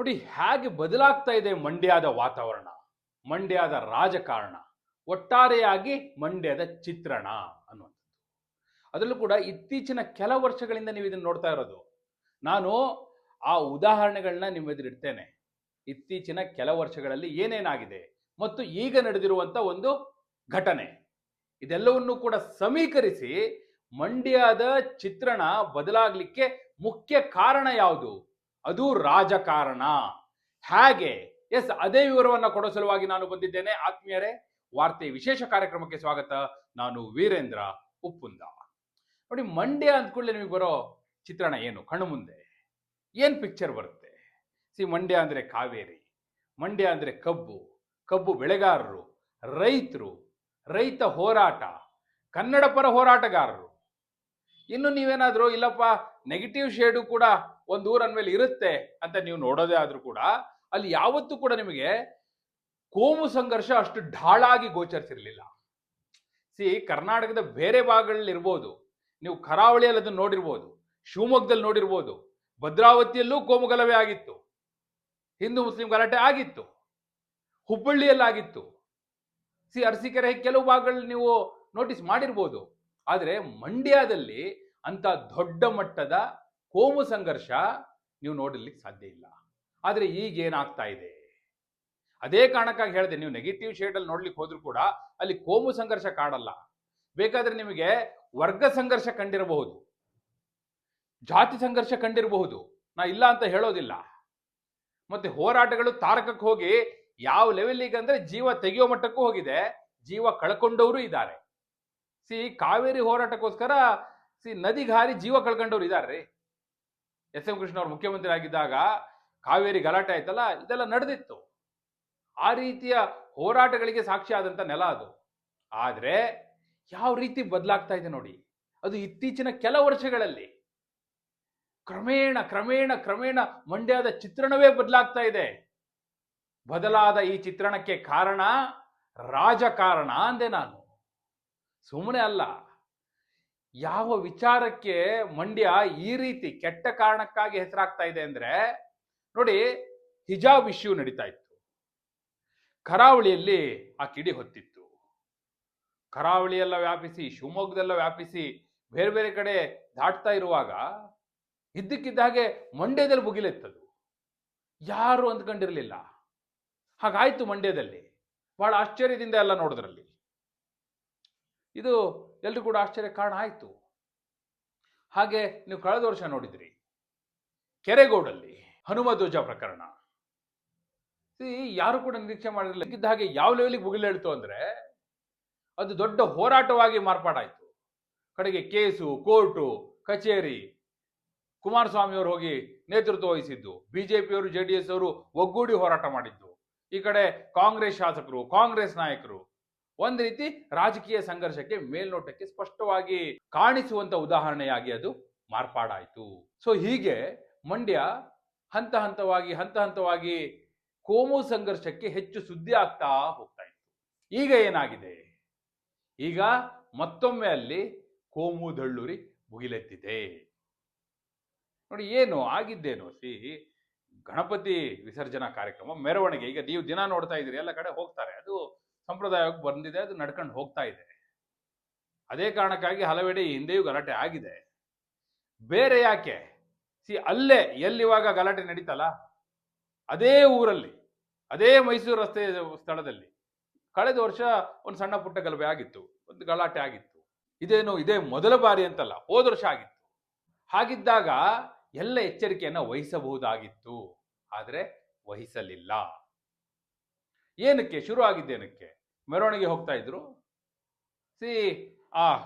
ನೋಡಿ ಹೇಗೆ ಬದಲಾಗ್ತಾ ಇದೆ ಮಂಡ್ಯದ ವಾತಾವರಣ, ಮಂಡ್ಯದ ರಾಜಕಾರಣ, ಒಟ್ಟಾರೆಯಾಗಿ ಮಂಡ್ಯದ ಚಿತ್ರಣ ಅನ್ನುವಂಥದ್ದು. ಅದರಲ್ಲೂ ಕೂಡ ಇತ್ತೀಚಿನ ಕೆಲ ವರ್ಷಗಳಿಂದ ನೀವು ಇದನ್ನು ನೋಡ್ತಾ ಇರೋದು. ನಾನು ಆ ಉದಾಹರಣೆಗಳನ್ನ ನಿಮ್ಮ ಎದುರಿಡ್ತೇನೆ ಇತ್ತೀಚಿನ ಕೆಲ ವರ್ಷಗಳಲ್ಲಿ ಏನೇನಾಗಿದೆ ಮತ್ತು ಈಗ ನಡೆದಿರುವಂಥ ಒಂದು ಘಟನೆ. ಇದೆಲ್ಲವನ್ನು ಕೂಡ ಸಮೀಕರಿಸಿ ಮಂಡ್ಯದ ಚಿತ್ರಣ ಬದಲಾಗಲಿಕ್ಕೆ ಮುಖ್ಯ ಕಾರಣ ಯಾವುದು? ಅದು ರಾಜಕಾರಣ. ಹೇಗೆ, ಎಸ್, ಅದೇ ವಿವರವನ್ನ ಕೊಡೋ ಸಲುವಾಗಿ ನಾನು ಬಂದಿದ್ದೇನೆ. ಆತ್ಮೀಯರೇ, ವಾರ್ತೆ ವಿಶೇಷ ಕಾರ್ಯಕ್ರಮಕ್ಕೆ ಸ್ವಾಗತ. ನಾನು ವೀರೇಂದ್ರ ಉಪ್ಪುಂದ. ನೋಡಿ, ಮಂಡ್ಯ ಅಂದ್ಕೊಳ್ಳಿ ನಿಮಗೆ ಬರೋ ಚಿತ್ರಣ ಏನು? ಕಣ್ಣು ಮುಂದೆ. ಏನ್ ಪಿಕ್ಚರ್ ಬರುತ್ತೆ? ಸಿ, ಮಂಡ್ಯ ಅಂದ್ರೆ ಕಾವೇರಿ, ಮಂಡ್ಯ ಅಂದ್ರೆ ಕಬ್ಬು ಕಬ್ಬು ಬೆಳೆಗಾರರು, ರೈತರು, ರೈತ ಹೋರಾಟ, ಕನ್ನಡ ಪರ ಹೋರಾಟಗಾರರು. ಇನ್ನು ನೀವೇನಾದ್ರೂ ಇಲ್ಲಪ್ಪ ನೆಗೆಟಿವ್ ಶೇಡು ಕೂಡ ಒಂದು ಊರ ಮೇಲೆ ಇರುತ್ತೆ ಅಂತ ನೀವು ನೋಡೋದೇ ಆದ್ರೂ ಕೂಡ, ಅಲ್ಲಿ ಯಾವತ್ತೂ ಕೂಡ ನಿಮಗೆ ಕೋಮು ಸಂಘರ್ಷ ಅಷ್ಟು ಢಾಳಾಗಿ ಗೋಚರಿಸಿರ್ಲಿಲ್ಲ. ಸಿ ಕರ್ನಾಟಕದ ಬೇರೆ ಭಾಗಗಳಲ್ಲಿ ಇರ್ಬೋದು, ನೀವು ಕರಾವಳಿಯಲ್ಲಿ ಅದನ್ನು ನೋಡಿರ್ಬೋದು, ಶಿವಮೊಗ್ಗದಲ್ಲಿ ನೋಡಿರ್ಬೋದು, ಭದ್ರಾವತಿಯಲ್ಲೂ ಕೋಮು ಆಗಿತ್ತು, ಹಿಂದೂ ಮುಸ್ಲಿಂ ಗಲಾಟೆ ಆಗಿತ್ತು, ಹುಬ್ಬಳ್ಳಿಯಲ್ಲಾಗಿತ್ತು. ಸಿ ಅರಸೀಕೆರೆ ಕೆಲವು ಭಾಗಗಳಲ್ಲಿ ನೀವು ನೋಟಿಸ್ ಮಾಡಿರ್ಬೋದು, ಆದರೆ ಮಂಡ್ಯದಲ್ಲಿ ಅಂತ ದೊಡ್ಡ ಮಟ್ಟದ ಕೋಮು ಸಂಘರ್ಷ ನೀವು ನೋಡಲಿಕ್ಕೆ ಸಾಧ್ಯ ಇಲ್ಲ. ಆದರೆ ಈಗ ಏನಾಗ್ತಾ ಇದೆ? ಅದೇ ಕಾರಣಕ್ಕಾಗಿ ಹೇಳಿದೆ, ನೀವು ನೆಗೆಟಿವ್ ಶೇಡಲ್ಲಿ ನೋಡ್ಲಿಕ್ಕೆ ಹೋದ್ರೂ ಕೂಡ ಅಲ್ಲಿ ಕೋಮು ಸಂಘರ್ಷ ಕಾಡಲ್ಲ. ಬೇಕಾದ್ರೆ ನಿಮಗೆ ವರ್ಗ ಸಂಘರ್ಷ ಕಂಡಿರಬಹುದು. ಜಾತಿ ಸಂಘರ್ಷ ಕಂಡಿರಬಹುದು. ನಾ ಇಲ್ಲ ಅಂತ ಹೇಳೋದಿಲ್ಲ. ಮತ್ತೆ ಹೋರಾಟಗಳು ತಾರಕಕ್ಕೆ ಹೋಗಿ ಯಾವ ಲೆವೆಲ್ಲಿಗೆ ಅಂದ್ರೆ ಜೀವ ತೆಗೆಯೋ ಮಟ್ಟಕ್ಕೂ ಹೋಗಿದೆ. ಜೀವ ಕಳ್ಕೊಂಡವರು ಇದ್ದಾರೆ. ಸಿ ಕಾವೇರಿ ಹೋರಾಟಕ್ಕೋಸ್ಕರ ಸಿ ನದಿಗೆ ಹಾರಿ ಜೀವ ಕಳ್ಕೊಂಡವ್ರು ಇದ್ದಾರೆ ಎಸ್ ಎಂ ಕೃಷ್ಣ ಅವರು ಮುಖ್ಯಮಂತ್ರಿ ಆಗಿದ್ದಾಗ ಕಾವೇರಿ ಗಲಾಟೆ ಆಯ್ತಲ್ಲ, ಇದೆಲ್ಲ ನಡೆದಿತ್ತು. ಆ ರೀತಿಯ ಹೋರಾಟಗಳಿಗೆ ಸಾಕ್ಷಿ ಆದಂತ ನೆಲ ಅದು. ಆದರೆ ಯಾವ ರೀತಿ ಬದಲಾಗ್ತಾ ಇದೆ ನೋಡಿ, ಅದು ಇತ್ತೀಚಿನ ಕೆಲ ವರ್ಷಗಳಲ್ಲಿ. ಕ್ರಮೇಣ ಕ್ರಮೇಣ ಕ್ರಮೇಣ ಮಂಡ್ಯದ ಚಿತ್ರಣವೇ ಬದಲಾಗ್ತಾ ಇದೆ. ಬದಲಾದ ಈ ಚಿತ್ರಣಕ್ಕೆ ಕಾರಣ ರಾಜಕಾರಣ ಅಂದೆ ನಾನು. ಸುಮ್ಮನೆ ಅಲ್ಲ ಯಾವ ವಿಚಾರಕ್ಕೆ ಮಂಡ್ಯ ಈ ರೀತಿ ಕೆಟ್ಟ ಕಾರಣಕ್ಕಾಗಿ ಹೆಸರಾಗ್ತಾ ಇದೆ ಅಂದ್ರೆ, ನೋಡಿ ಹಿಜಾಬ್ ಇಶ್ಯೂ ನಡೀತಾ ಇತ್ತು. ಕರಾವಳಿಯಲ್ಲಿ ಆ ಕಿಡಿ ಹೊತ್ತಿತ್ತು. ಕರಾವಳಿಯೆಲ್ಲ ವ್ಯಾಪಿಸಿ, ಶಿವಮೊಗ್ಗದೆಲ್ಲ ವ್ಯಾಪಿಸಿ ಬೇರೆ ಬೇರೆ ಕಡೆ ದಾಟ್ತಾ ಇರುವಾಗ ಇದ್ದಕ್ಕಿದ್ದ ಹಾಗೆ ಮಂಡ್ಯದಲ್ಲಿ ಮುಗಿಲೆತ್ತದು. ಯಾರು ಅಂದ್ಕೊಂಡಿರಲಿಲ್ಲ. ಹಾಗಾಯ್ತು ಮಂಡ್ಯದಲ್ಲಿ. ಬಹಳ ಆಶ್ಚರ್ಯದಿಂದ ಎಲ್ಲ ನೋಡಿದ್ರಲ್ಲಿ. ಇದು ಎಲ್ರಿಗೂ ಕೂಡ ಆಶ್ಚರ್ಯ ಕಾರಣ ಆಯಿತು. ಹಾಗೆ ನೀವು ಕಳೆದ ವರ್ಷ ನೋಡಿದ್ರಿ. ಕೆರೆಗೋಡಲ್ಲಿ ಹನುಮ ಧ್ವಜ ಪ್ರಕರಣ ಯಾರು ಕೂಡ ನಿರೀಕ್ಷೆ ಮಾಡಿರಲಿಲ್ಲ. ಇದ್ದ ಹಾಗೆ ಯಾವ ಲೆವೆಲಿಗೆ ಮುಗಿಲೇಳ್ತು ಅಂದ್ರೆ ಅದು ದೊಡ್ಡ ಹೋರಾಟವಾಗಿ ಮಾರ್ಪಾಡಾಯಿತು. ಕಡೆಗೆ ಕೇಸು, ಕೋರ್ಟು, ಕಚೇರಿ, ಕುಮಾರಸ್ವಾಮಿಯವರು ಹೋಗಿ ನೇತೃತ್ವ ವಹಿಸಿದ್ದು, ಬಿಜೆಪಿಯವರು ಜೆ ಡಿ ಎಸ್ ಅವರು ಒಗ್ಗೂಡಿ ಹೋರಾಟ ಮಾಡಿದ್ದು. ಈ ಕಡೆ ಕಾಂಗ್ರೆಸ್ ಶಾಸಕರು, ಕಾಂಗ್ರೆಸ್ ನಾಯಕರು ಒಂದ್ ರೀತಿ ರಾಜಕೀಯ ಸಂಘರ್ಷಕ್ಕೆ ಮೇಲ್ನೋಟಕ್ಕೆ ಸ್ಪಷ್ಟವಾಗಿ ಕಾಣಿಸುವಂತ ಉದಾಹರಣೆಯಾಗಿ ಅದು ಮಾರ್ಪಾಡಾಯ್ತು. ಸೊ ಹೀಗೆ ಮಂಡ್ಯ ಹಂತ ಹಂತವಾಗಿ ಹಂತ ಹಂತವಾಗಿ ಕೋಮು ಸಂಘರ್ಷಕ್ಕೆ ಹೆಚ್ಚು ಸುದ್ದಿ ಆಗ್ತಾ ಹೋಗ್ತಾ ಇತ್ತು. ಈಗ ಏನಾಗಿದೆ? ಈಗ ಮತ್ತೊಮ್ಮೆ ಅಲ್ಲಿ ಕೋಮು ದಳ್ಳುರಿ ಮುಗಿಲೆತ್ತಿದೆ. ನೋಡಿ, ಏನು ಆಗಿದ್ದೇನು ಸಿ, ಗಣಪತಿ ವಿಸರ್ಜನಾ ಕಾರ್ಯಕ್ರಮ, ಮೆರವಣಿಗೆ, ಈಗ ನೀವು ದಿನ ನೋಡ್ತಾ ಇದ್ದೀರಿ, ಎಲ್ಲ ಕಡೆ ಹೋಗ್ತಾರೆ. ಅದು ಸಂಪ್ರದಾಯವಾಗಿ ಬಂದಿದೆ, ಅದು ನಡ್ಕೊಂಡು ಹೋಗ್ತಾ ಇದೆ. ಅದೇ ಕಾರಣಕ್ಕಾಗಿ ಹಲವೆಡೆ ಹಿಂದೆಯೂ ಗಲಾಟೆ ಆಗಿದೆ. ಬೇರೆ ಯಾಕೆ? ಸಿ, ಅಲ್ಲೇ ಎಲ್ಲಿವಾಗ ಗಲಾಟೆ ನಡೀತಲ್ಲ? ಅದೇ ಊರಲ್ಲಿ, ಅದೇ ಮೈಸೂರು ರಸ್ತೆ ಸ್ಥಳದಲ್ಲಿ ಕಳೆದ ವರ್ಷ ಒಂದು ಸಣ್ಣ ಪುಟ್ಟ ಗಲಭೆ ಆಗಿತ್ತು, ಒಂದು ಗಲಾಟೆ ಆಗಿತ್ತು. ಇದೇನು ಇದೇ ಮೊದಲ ಬಾರಿ ಅಂತಲ್ಲ, ಹೋದ ವರ್ಷ ಆಗಿತ್ತು. ಹಾಗಿದ್ದಾಗ ಎಲ್ಲ ಎಚ್ಚರಿಕೆಯನ್ನು ವಹಿಸಬಹುದಾಗಿತ್ತು. ಆದರೆ ವಹಿಸಲಿಲ್ಲ. ಏನಕ್ಕೆ? ಶುರು ಆಗಿದ್ದೇನಕ್ಕೆ ಮೆರವಣಿಗೆ ಹೋಗ್ತಾ ಇದ್ರು. ಸಿ, ಆ,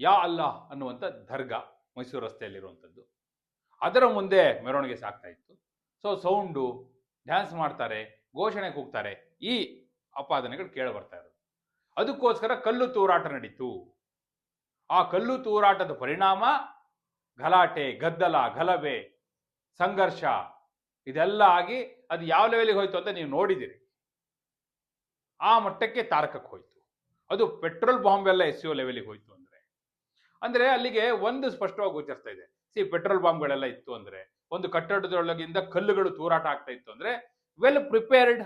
ಯಾ ಅಲ್ಲ ಅನ್ನುವಂಥ ದರ್ಗಾ ಮೈಸೂರು ರಸ್ತೆಯಲ್ಲಿರುವಂಥದ್ದು. ಅದರ ಮುಂದೆ ಮೆರವಣಿಗೆ ಸಾಗ್ತಾ ಇತ್ತು. ಸೊ ಸೌಂಡು ಡ್ಯಾನ್ಸ್ ಮಾಡ್ತಾರೆ ಘೋಷಣೆ ಕೂಗ್ತಾರೆ ಈ ಅಪಾದನೆಗಳು ಕೇಳಿ ಬರ್ತಾ ಇರೋದು. ಅದಕ್ಕೋಸ್ಕರ ಕಲ್ಲು ತೂರಾಟ ನಡೀತು. ಆ ಕಲ್ಲು ತೂರಾಟದ ಪರಿಣಾಮ ಗಲಾಟೆ, ಗದ್ದಲ, ಗಲಭೆ, ಸಂಘರ್ಷ, ಇದೆಲ್ಲ ಆಗಿ ಅದು ಯಾವ ಲೆವೆಲಿಗೆ ಹೋಯ್ತು ಅಂತ ನೀವು ನೋಡಿದಿರಿ. ಆ ಮಟ್ಟಕ್ಕೆ ತಾರಕಕ್ಕೆ ಹೋಯ್ತು. ಅದು ಪೆಟ್ರೋಲ್ ಬಾಂಬ್ ಎಲ್ಲ ಎಸ್ ಲೆವೆಲಿಗೆ ಹೋಯಿತು ಅಂದ್ರೆ. ಅಂದ್ರೆ ಅಲ್ಲಿಗೆ ಒಂದು ಸ್ಪಷ್ಟವಾಗಿ ಗೋಚರಿಸ್ತಾ ಇದೆ. ಸಿ, ಪೆಟ್ರೋಲ್ ಬಾಂಬ್ಗಳೆಲ್ಲ ಇತ್ತು ಅಂದ್ರೆ, ಒಂದು ಕಟ್ಟಡದೊಳಗಿಂದ ಕಲ್ಲುಗಳು ತೂರಾಟ ಆಗ್ತಾ ಇತ್ತು ಅಂದ್ರೆ ವೆಲ್ ಪ್ರಿಪೇರ್ಡ್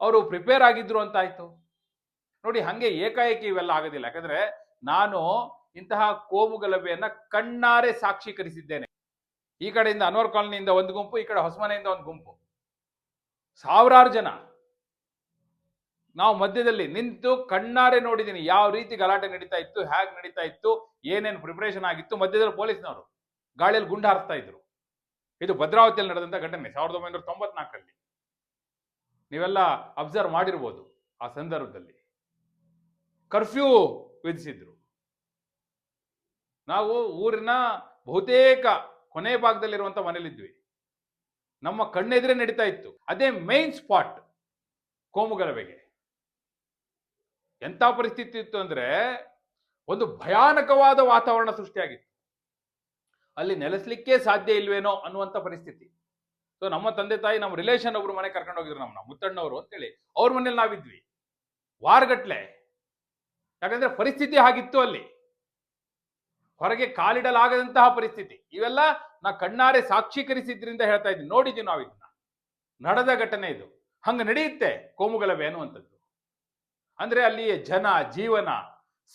ಅವರು ಪ್ರಿಪೇರ್ ಆಗಿದ್ರು ಅಂತ ಆಯ್ತು. ನೋಡಿ, ಹಂಗೆ ಏಕಾಏಕಿ ಇವೆಲ್ಲ ಆಗೋದಿಲ್ಲ. ಯಾಕಂದ್ರೆ ನಾನು ಇಂತಹ ಕೋಮು ಗಲಭೆಯನ್ನ ಕಣ್ಣಾರೆ ಸಾಕ್ಷೀಕರಿಸಿದ್ದೇನೆ. ಈ ಕಡೆಯಿಂದ ಅನ್ವರ್ ಕಾಲೋನಿಯಿಂದ ಒಂದು ಗುಂಪು, ಈ ಕಡೆ ಹೊಸಮನೆಯಿಂದ ಒಂದು ಗುಂಪು. ಸಾವಿರಾರು ಜನ. ನಾವು ಮಧ್ಯದಲ್ಲಿ ನಿಂತು ಕಣ್ಣಾರೆ ನೋಡಿದ್ದೀನಿ ಯಾವ ರೀತಿ ಗಲಾಟೆ ನಡೀತಾ ಇತ್ತು, ಹ್ಯಾಗ್ ನಡೀತಾ ಇತ್ತು, ಏನೇನು ಪ್ರಿಪರೇಷನ್ ಆಗಿತ್ತು, ಮಧ್ಯದಲ್ಲಿ ಪೊಲೀಸ್ನವರು ಗಾಳಿಯಲ್ಲಿ ಗುಂಡು ಹಾರಿಸ್ತಾ ಇದ್ರು. ಇದು ಭದ್ರಾವತಿಯಲ್ಲಿ ನಡೆದಂಥ ಘಟನೆ, ಸಾವಿರದ ಒಂಬೈನೂರ ತೊಂಬತ್ನಾಲ್ಕರಲ್ಲಿ. ನೀವೆಲ್ಲ ಅಬ್ಸರ್ವ್ ಮಾಡಿರ್ಬೋದು ಆ ಸಂದರ್ಭದಲ್ಲಿ. ಕರ್ಫ್ಯೂ ವಿಧಿಸಿದ್ರು. ನಾವು ಊರಿನ ಬಹುತೇಕ ಕೊನೆ ಭಾಗದಲ್ಲಿರುವಂಥ ಮನೇಲಿದ್ವಿ ನಮ್ಮ ಕಣ್ಣೆದುರೇ ನಡೀತಾ ಇತ್ತು. ಅದೇ ಮೇನ್ ಸ್ಪಾಟ್ ಕೋಮುಗಲಭೆಗೆ. ಎಂತ ಪರಿಸ್ಥಿತಿ ಇತ್ತು ಅಂದ್ರೆ ಒಂದು ಭಯಾನಕವಾದ ವಾತಾವರಣ ಸೃಷ್ಟಿಯಾಗಿತ್ತು. ಅಲ್ಲಿ ನೆಲೆಸಲಿಕ್ಕೆ ಸಾಧ್ಯ ಇಲ್ವೇನೋ ಅನ್ನುವಂಥ ಪರಿಸ್ಥಿತಿ. ಸೊ ನಮ್ಮ ತಂದೆ ತಾಯಿ, ನಮ್ಮ ರಿಲೇಷನ್ ಒಬ್ರು ಮನೆ ಕರ್ಕೊಂಡು ಹೋಗಿದ್ರು ನಮ್ಮನ್ನ ಮುತ್ತಣ್ಣವರು ಅಂತೇಳಿ, ಅವ್ರ ಮನೇಲಿ ನಾವಿದ್ವಿ. ವಾರಗಟ್ಲೆ. ಯಾಕಂದ್ರೆ ಪರಿಸ್ಥಿತಿ ಹಾಗಿತ್ತು ಅಲ್ಲಿ. ಹೊರಗೆ ಕಾಲಿಡಲಾಗದಂತಹ ಪರಿಸ್ಥಿತಿ. ಇವೆಲ್ಲ ನಾ ಕಣ್ಣಾರೆ ಸಾಕ್ಷೀಕರಿಸಿದ್ರಿಂದ ಹೇಳ್ತಾ ಇದ್ದೀನಿ. ನೋಡಿದ್ದೀವಿ ನಾವು ಇದನ್ನ ನಡೆದ ಘಟನೆ ಇದು. ಹಂಗ ನಡೆಯುತ್ತೆ ಕೋಮುಗಲಭೆ ಅನ್ನುವಂಥದ್ದು. ಅಂದ್ರೆ ಅಲ್ಲಿಯ ಜನ ಜೀವನ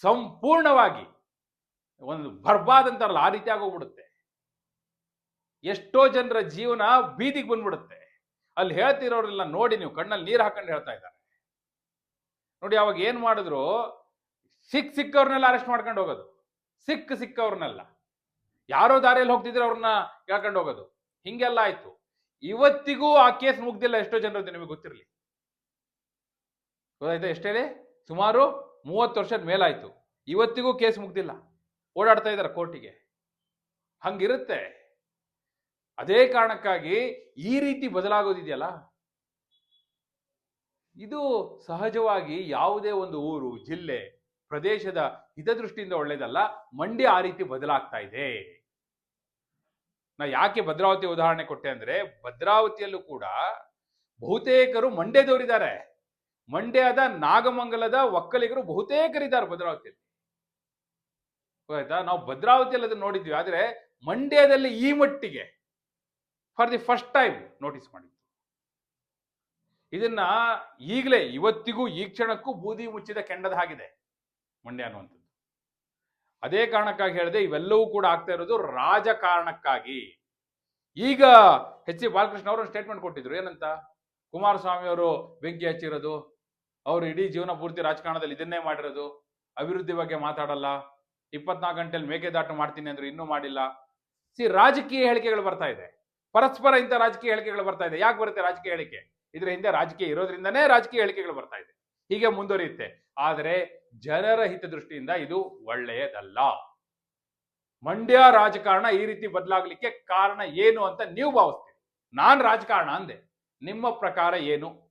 ಸಂಪೂರ್ಣವಾಗಿ ಒಂದು ಬರ್ಬಾದ್ ಅಂತಾರಲ್ಲ, ಆ ರೀತಿ ಆಗೋಗ್ಬಿಡುತ್ತೆ. ಎಷ್ಟೋ ಜನರ ಜೀವನ ಬೀದಿಗೆ ಬಂದ್ಬಿಡುತ್ತೆ. ಅಲ್ಲಿ ಹೇಳ್ತಿರೋರೆಲ್ಲ ನೋಡಿ ನೀವು ಕಣ್ಣಲ್ಲಿ ನೀರು ಹಾಕೊಂಡು ಹೇಳ್ತಾ ಇದ್ದಾರೆ. ನೋಡಿ ಅವಾಗ ಏನ್ ಮಾಡಿದ್ರು? ಸಿಕ್ ಸಿಕ್ಕವ್ರನ್ನೆಲ್ಲ ಅರೆಸ್ಟ್ ಮಾಡ್ಕೊಂಡು ಹೋಗೋದು. ಸಿಕ್ ಸಿಕ್ಕವ್ರನ್ನೆಲ್ಲ. ಯಾರೋ ದಾರಿಯಲ್ಲಿ ಹೋಗ್ತಿದ್ರೆ ಅವ್ರನ್ನ ಕೇಳ್ಕೊಂಡು ಹೋಗೋದು. ಹಿಂಗೆಲ್ಲ ಆಯ್ತು. ಇವತ್ತಿಗೂ ಆ ಕೇಸ್ ಮುಗ್ದಿಲ್ಲ ಎಷ್ಟೋ ಜನರದ್ದು ನಿಮಗೆ ಗೊತ್ತಿರಲಿ. ಗೊತ್ತಾಯ್ತಾ ಎಷ್ಟೇ ಸುಮಾರು ಮೂವತ್ತು ವರ್ಷದ ಮೇಲಾಯ್ತು. ಇವತ್ತಿಗೂ ಕೇಸ್ ಮುಗ್ದಿಲ್ಲ. ಓಡಾಡ್ತಾ ಇದ್ದಾರೆ ಕೋರ್ಟಿಗೆ. ಹಂಗಿರುತ್ತೆ. ಅದೇ ಕಾರಣಕ್ಕಾಗಿ ಈ ರೀತಿ ಬದಲಾಗೋದಿದೆಯಲ್ಲ? ಇದು ಸಹಜವಾಗಿ ಯಾವುದೇ ಒಂದು ಊರು, ಜಿಲ್ಲೆ, ಪ್ರದೇಶದ ಹಿತದೃಷ್ಟಿಯಿಂದ ಒಳ್ಳೇದಲ್ಲ ಮಂಡ್ಯ ಆ ರೀತಿ ಬದಲಾಗ್ತಾ ಇದೆ. ನಾ ಯಾಕೆ ಭದ್ರಾವತಿ ಉದಾಹರಣೆ ಕೊಟ್ಟೆ ಅಂದ್ರೆ ಭದ್ರಾವತಿಯಲ್ಲೂ ಕೂಡ ಬಹುತೇಕರು ಮಂಡ್ಯದವರಿದ್ದಾರೆ. ಮಂಡ್ಯದ ನಾಗಮಂಗಲದ ಒಕ್ಕಲಿಗರು ಬಹುತೇಕರಿದ್ದಾರೆ ಭದ್ರಾವತಿಯಲ್ಲಿ. ಆಯ್ತಾ ನಾವು ಭದ್ರಾವತಿಯಲ್ಲಿ ಅದನ್ನ ನೋಡಿದ್ವಿ. ಆದ್ರೆ ಮಂಡ್ಯದಲ್ಲಿ ಈ ಮಟ್ಟಿಗೆ for the first time notice ಮಾಡಿದ್ವಿ ಇದನ್ನ ಈಗಲೇ, ಇವತ್ತಿಗೂ, ಈ ಕ್ಷಣಕ್ಕೂ ಬೂದಿ ಮುಚ್ಚಿದ ಕೆಂಡದ ಹಾಗಿದೆ ಮಂಡ್ಯ ಅನ್ನುವಂಥದ್ದು. ಅದೇ ಕಾರಣಕ್ಕಾಗಿ ಹೇಳಿದೆ, ಇವೆಲ್ಲವೂ ಕೂಡ ಆಗ್ತಾ ಇರೋದು ರಾಜಕಾರಣಕ್ಕಾಗಿ. ಈಗ ಎಚ್ ಸಿ ಬಾಲಕೃಷ್ಣ ಅವರು ಸ್ಟೇಟ್ಮೆಂಟ್ ಕೊಟ್ಟಿದ್ರು. ಏನಂತ? ಕುಮಾರಸ್ವಾಮಿ ಅವರು ಬೆಂಕಿ ಹಚ್ಚಿರೋದು ಅವರು ಇಡೀ ಜೀವನ ಪೂರ್ತಿ ರಾಜಕಾರಣದಲ್ಲಿ ಇದನ್ನೇ ಮಾಡಿರೋದು. ಅಭಿವೃದ್ಧಿ ಬಗ್ಗೆ ಮಾತಾಡಲ್ಲ. ಇಪ್ಪತ್ನಾಲ್ಕು ಗಂಟೆಯಲ್ಲಿ ಮೇಕೆದಾಟು ಮಾಡ್ತೀನಿ ಅಂದ್ರೆ ಇನ್ನೂ ಮಾಡಿಲ್ಲ. ಸಿ, ರಾಜಕೀಯ ಹೇಳಿಕೆಗಳು ಬರ್ತಾ ಇದೆ. ಪರಸ್ಪರ ಇಂಥ ರಾಜಕೀಯ ಹೇಳಿಕೆಗಳು ಬರ್ತಾ ಇದೆ. ಯಾಕೆ ಬರುತ್ತೆ ರಾಜಕೀಯ ಹೇಳಿಕೆ? ಇದರ ಹಿಂದೆ ರಾಜಕೀಯ ಇರೋದ್ರಿಂದನೇ ರಾಜಕೀಯ ಹೇಳಿಕೆಗಳು ಬರ್ತಾ ಇದೆ. ಹೀಗೆ ಮುಂದುವರಿಯುತ್ತೆ. ಆದರೆ ಜನರ ಹಿತದೃಷ್ಟಿಯಿಂದ ಇದು ಒಳ್ಳೆಯದಲ್ಲ. ಮಂಡ್ಯ ರಾಜಕಾರಣ ಈ ರೀತಿ ಬದಲಾಗಲಿಕ್ಕೆ ಕಾರಣ ಏನು ಅಂತ ನೀವು ಭಾವಿಸ್ತೀರಿ. ನಾನ್ ರಾಜಕಾರಣ ಅಂದೆ. ನಿಮ್ಮ ಪ್ರಕಾರ ಏನು?